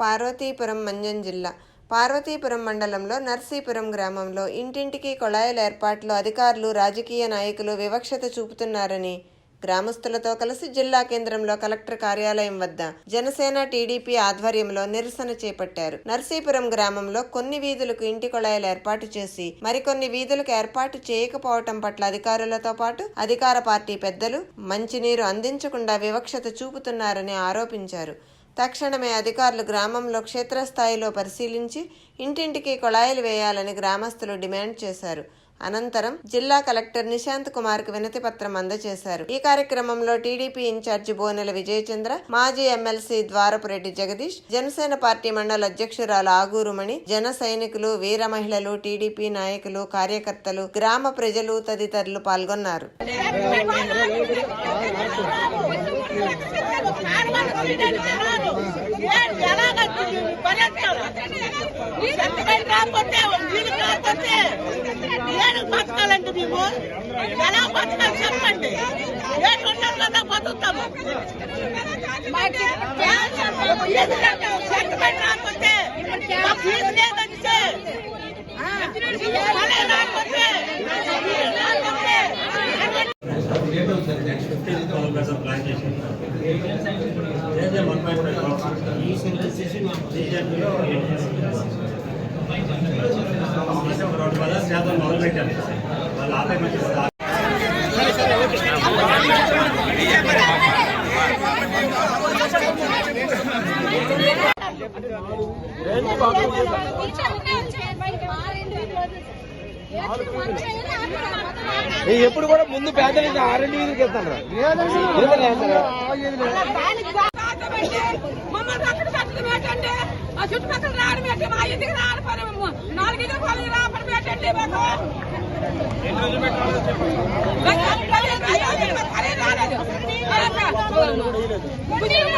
పార్వతీపురం మంజం జిల్లా. పార్వతీపురం మండలంలో నర్సీపురం గ్రామంలో ఇంటింటికి కొళాయిల ఏర్పాట్లో అధికారులు రాజకీయ నాయకులు వివక్షత చూపుతున్నారని గ్రామస్తులతో కలిసి జిల్లా కేంద్రంలో కలెక్టర్ కార్యాలయం వద్ద జనసేన టీడీపీ ఆధ్వర్యంలో నిరసన చేపట్టారు. నర్సీపురం గ్రామంలో కొన్ని వీధులకు ఇంటి కొళాయిలు ఏర్పాటు చేసి మరికొన్ని వీధులకు ఏర్పాటు చేయకపోవటం పట్ల అధికారులతో పాటు అధికార పార్టీ పెద్దలు మంచినీరు అందించకుండా వివక్షత చూపుతున్నారని ఆరోపించారు. తక్షణమే అధికారులు గ్రామంలో క్షేత్రస్థాయిలో పరిశీలించి ఇంటింటికి కొళాయిలు వేయాలని గ్రామస్తులు డిమాండ్ చేశారు. అనంతరం జిల్లా కలెక్టర్ నిశాంత్ కుమార్కు వినతి పత్రం అందజేశారు ఈ కార్యక్రమంలో టీడీపీ ఇన్ఛార్జి బోనెల విజయచంద్ర మాజీ ఎమ్మెల్సీ ద్వారపురెడ్డి జగదీష్ జనసేన పార్టీ మండల అధ్యక్షురాలు ఆగూరుమణి జన సైనికులు వీర మహిళలు టీడీపీ నాయకులు కార్యకర్తలు గ్రామ ప్రజలు తదితరులు పాల్గొన్నారు రాకపోతే బతకాలంటే మేము ఎలా బతకాలి చెప్పండి ఏడు ఉండాలి కదా బతుకుతాము ఎందుకంటే సెంటిమెంట్ రాకపోతే మా ఫీజు లేదంటే మళ్ళీ శాతం ఆదాయం మంచి ఎప్పుడు కూడా ముందు పేదలు ఆరెండు వీధికి వెళ్తాను చుట్టుపక్కల రావడం మా రాపడి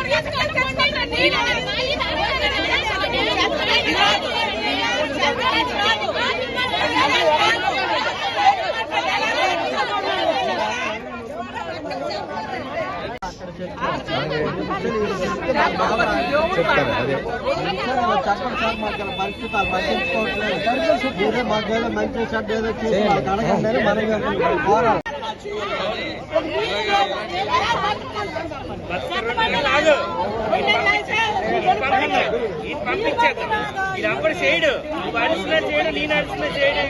మాకు మంచి షర్ట్ ఏదో చూసి వాళ్ళకి అడగండి మనం పంపించేద్దాం ఇది అప్పుడు చేయడు వాడిస్తున్నా చేయడు నేను చేయడు.